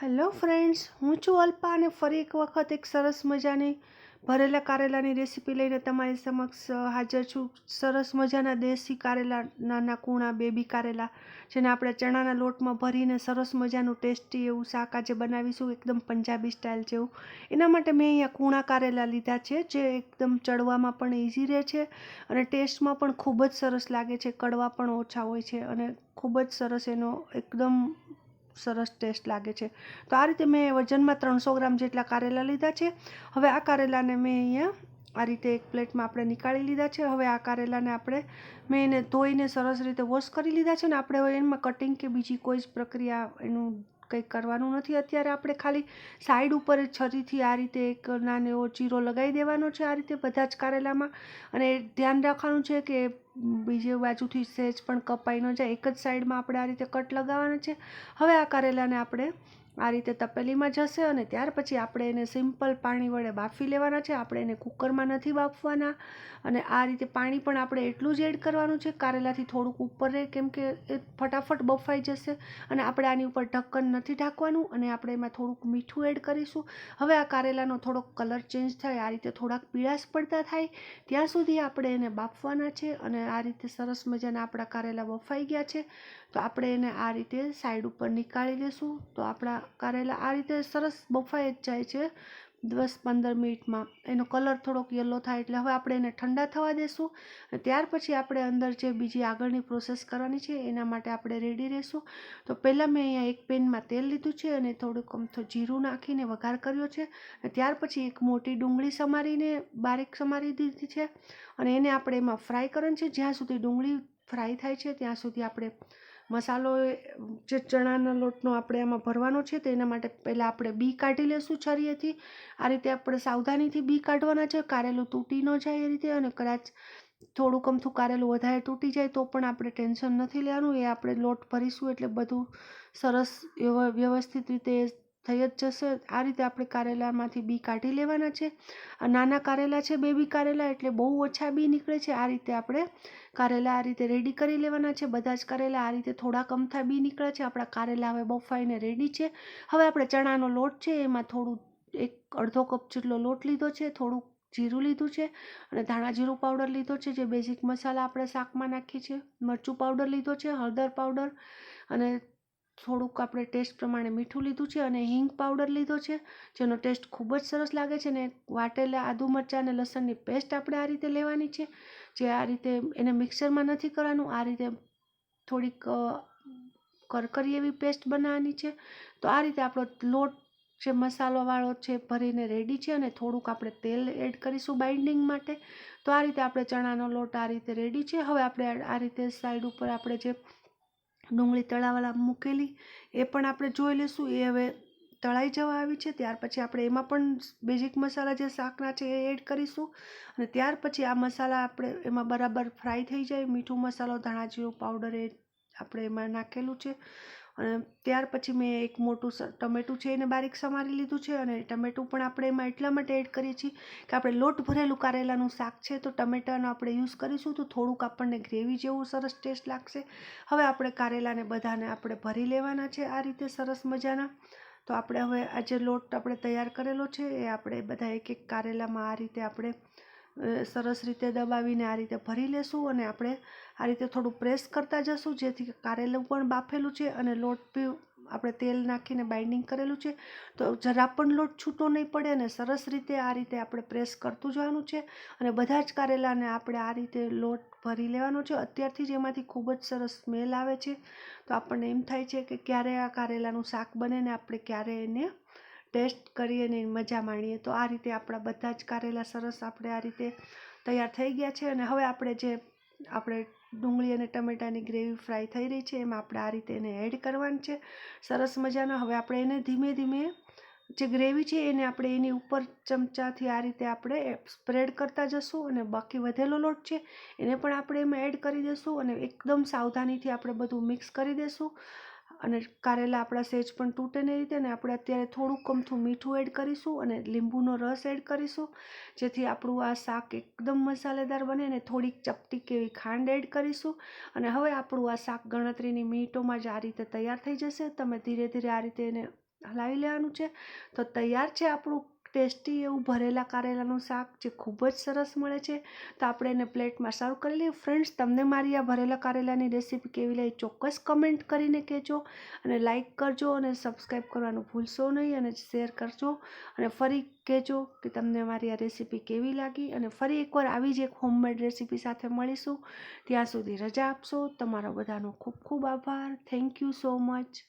Hello friends, હું છું અલ્પા અને ફરી એક વખત એક સરસ મજાની ભરેલા કારેલાની રેસીપી લઈને તમારી સમક્ષ હાજર છું. સરસ મજાના દેશી કારેલા, નાના કૂણા બેબી કારેલા, જેને આપણે ચણાના લોટમાં ભરીને સરસ મજાનું ટેસ્ટી એવું શાક આજે બનાવીશું, એકદમ પંજાબી સ્ટાઇલ જેવું. એના માટે મેં અહીંયા કૂણા કારેલા લીધા છે, જે એકદમ ચડવામાં પણ ઇઝી રહે છે અને ટેસ્ટમાં પણ ખૂબ જ સરસ લાગે છે, કડવા પણ ઓછા હોય છે અને ખૂબ જ સરસ એનો એકદમ સરસ ટેસ્ટ લાગે છે. તો આ રીતે મેં વજનમાં ત્રણસો ગ્રામ જેટલા કારેલા લીધા છે. હવે આ કારેલાને મેં અહીંયા આ રીતે એક પ્લેટમાં આપણે નીકાળી લીધા છે. હવે આ કારેલાને આપણે મેં એને ધોઈને સરસ રીતે વોશ કરી લીધા છે ને આપણે એમાં કટિંગ કે બીજી કોઈ જ પ્રક્રિયા એનું કંઈ કરવાનું નથી. અત્યારે આપણે ખાલી સાઈડ ઉપર છરીથી આ રીતે એક નાનો એવો ચીરો લગાવી દેવાનો છે આ રીતે બધા જ કારેલામાં. અને ધ્યાન રાખવાનું છે કે બીજી બાજુથી સહેજ પણ કપાઈ ન જાય. એક જ સાઈડમાં આપણે આ રીતે કટ લગાવવાના છે. હવે આ કારેલાને આપણે આ રીતે તપેલીમાં જશે અને ત્યાર પછી આપણે એને સિમ્પલ પાણી વડે બાફી લેવાના છે. આપણે એને કુકરમાં નથી બાફવાના. અને આ રીતે પાણી પણ આપણે એટલું જ એડ કરવાનું છે. કારેલાથી થોડુંક ઉપર રહે, કેમ કે એ ફટાફટ બફાઈ જશે. અને આપણે આની ઉપર ઢક્કન નથી ઢાંકવાનું અને આપણે એમાં થોડુંક મીઠું એડ કરીશું. હવે આ કારેલાનો થોડોક કલર ચેન્જ થાય, આ રીતે થોડાક પીળાશ પડતા થાય. ત્યાં સુધી આપણે એને બાફવાના છે અને આ રીતે સરસ મજાના આપણા કારેલા બફાઈ ગયા છે. તો આપણે એને આ રીતે સાઈડ ઉપર નીકાળી દેશું તો આપણા કારેલા આ રીતે સરસ બફાઈ જ જાય છે. દસ પંદર મિનિટમાં. એનો કલર થોડોક યલો થાય એટલે હવે આપણે એને ઠંડા થવા દેશું. ત્યાર પછી આપણે અંદર જે બીજી આગળની પ્રોસેસ કરવાની છે, એના માટે આપણે રેડી રહેશું. તો પહેલાં મેં અહીંયા એક પેનમાં તેલ લીધું છે અને થોડુંક અમથો જીરું નાખીને વઘાર કર્યો છે. ત્યાર પછી એક મોટી ડુંગળી સમારીને બારીક સમારી દીધી છે. અને એને આપણે એમાં ફ્રાય કરવાની છે. જ્યાં સુધી ડુંગળી ફ્રાય થાય છે, ત્યાં સુધી આપણે મસાલો જે ચણાના લોટનો આપણે આમાં ભરવાનો છે તો એના માટે પહેલાં આપણે બી કાઢી લેશું છરીએથી. આ રીતે આપણે સાવધાનીથી બી કાઢવાના છે, કારેલું તૂટી ન જાય એ રીતે અને કદાચ થોડુંક અમથું કારેલું વધારે તૂટી જાય તો પણ આપણે ટેન્શન નથી લેવાનું. એ આપણે લોટ ભરીશું એટલે બધું સરસ વ્યવસ્થિત રીતે થઈ જ જશે. આ રીતે આપણે કારેલામાંથી બી કાઢી લેવાના છે. નાના કારેલા છે, બેબી કારેલા, એટલે બહુ ઓછા બી નીકળે છે. આ રીતે આપણે કારેલા આ રીતે રેડી કરી લેવાના છે. બધા જ કારેલા આ રીતે થોડા કમથા બી નીકળે છે. આપણા કારેલા હવે બફાઈને રેડી છે. હવે આપણે ચણાનો લોટ છે, એમાં થોડું એક અડધો કપ જેટલો લોટ લીધો છે, થોડુંક જીરું લીધું છે અને ધાણા જીરું પાવડર લીધો છે, જે બેઝિક મસાલા આપણે શાકમાં નાખીએ છીએ. મરચું પાવડર લીધો છે, હળદર પાવડર અને થોડુંક આપણે ટેસ્ટ પ્રમાણે મીઠું લીધું છે અને હિંગ પાવડર લીધો છે, જેનો ટેસ્ટ ખૂબ જ સરસ લાગે છે ને વાટેલા આદુ મરચાં અને લસણની પેસ્ટ આપણે આ રીતે લેવાની છે, જે આ રીતે એને મિક્સરમાં નથી કરવાનું, આ રીતે થોડીક કરકરી એવી પેસ્ટ બનાવવાની છે. તો આ રીતે આપણો લોટ જે મસાલોવાળો છે ભરીને રેડી છે અને થોડુંક આપણે તેલ એડ કરીશું બાઇન્ડિંગ માટે. તો આ રીતે આપણે ચણાનો લોટ આ રીતે રેડી છે. હવે આપણે આ રીતે સાઈડ ઉપર આપણે જે ડુંગળી તળાવાળા મૂકેલી, એ પણ આપણે જોઈ લઈશું, એ હવે તળાઈ જવા આવી છે. ત્યાર પછી આપણે એમાં પણ બેઝિક મસાલા જે શાકના છે એ એડ કરીશું. અને ત્યાર પછી આ મસાલા આપણે એમાં બરાબર ફ્રાય થઈ જાય. મીઠું મસાલો, ધાણા જીરું પાવડર એ આપણે એમાં નાખેલું છે. અને ત્યાર પછી મેં એક મોટું ટમેટું છે એને બારીક સમારી લીધું છે અને ટમેટું પણ આપણે એમાં એટલા માટે એડ કરીએ છીએ કે આપણે લોટ ભરેલું કારેલાનું શાક છે તો ટમેટાનો આપણે યુઝ કરીશું તો થોડુંક આપણને ગ્રેવી જેવું સરસ ટેસ્ટ લાગશે. હવે આપણે કારેલાને બધાને આપણે ભરી લેવાના છે આ રીતે સરસ મજાના. તો આપણે હવે આ જે લોટ આપણે તૈયાર કરેલો છે એ આપણે બધા એક એક કારેલામાં આ રીતે આપણે સરસ રીતે દબાવીને આ રીતે ભરી લેશું અને આપણે આ રીતે થોડું પ્રેસ કરતા જશું, જેથી કારેલું પણ બાફેલું છે અને લોટ બી આપણે તેલ નાખીને બાઇન્ડિંગ કરેલું છે. તો જરા પણ લોટ છૂટો નહીં પડે અને સરસ રીતે આ રીતે આપણે પ્રેસ કરતું જવાનું છે અને બધા જ કારેલાને આપણે આ રીતે લોટ ભરી લેવાનો છે. અત્યારથી જ એમાંથી ખૂબ જ સરસ સ્મેલ આવે છે. તો આપણને એમ થાય છે કે ક્યારે આ કારેલાનું શાક બને ને આપણે ક્યારે એને ટેસ્ટ કરીએ ને મજા માણીએ, તો આ રીતે આપણા બધા જ કારેલા સરસ આપણે આ રીતે તૈયાર થઈ ગયા છે અને હવે આપણે જે આપણે ડુંગળી અને ટમેટાની ગ્રેવી ફ્રાય થઈ રહી છે, એમાં આપણે આ રીતે એને એડ કરવાની છે. સરસ મજાના, હવે આપણે એને ધીમે ધીમે જે ગ્રેવી છે એને આપણે એની ઉપર ચમચાથી આ રીતે આપણે સ્પ્રેડ કરતા જશું અને બાકી વધેલો લોટ છે એને પણ આપણે એમાં એડ કરી દઈશું અને એકદમ સાવધાનીથી આપણે બધું મિક્સ કરી દઈશું અને કારેલા આપણા સેજ પણ તૂટે નહીં રીતે ને આપણે અત્યારે થોડુંક કમથું મીઠું એડ કરીશું અને લીંબુનો રસ એડ કરીશું. જેથી આપણું આ શાક એકદમ મસાલેદાર બને અને થોડીક ચપટી કેવી ખાંડ એડ કરીશું. અને હવે આપણું આ શાક ગણતરીની મિનિટોમાં જ આ રીતે તૈયાર થઈ જશે. તમે ધીરે ધીરે આ રીતે એને હલાવી લેવાનું છે. તો તૈયાર છે આપણું ટેસ્ટી એવું ભરેલા કારેલાનું શાક જે ખૂબ જ સરસ મળે છે, તો આપણે એને પ્લેટમાં સર્વ કરી લઈએ. ફ્રેન્ડ્સ તમને મારી આ ભરેલા કારેલાની રેસીપી કેવી લાગી ચોક્કસ કમેન્ટ કરીને કહેજો અને લાઈક કરજો અને સબસ્ક્રાઈબ કરવાનું ભૂલશો નહીં અને શેર કરજો અને ફરી કહેજો કે તમને મારી આ રેસીપી કેવી લાગી અને ફરી એકવાર આવી જ એક હોમમેડ રેસીપી સાથે મળીશું. ત્યાં સુધી રજા આપશો. તમારો બધાનો ખૂબ ખૂબ આભાર. Thank you so much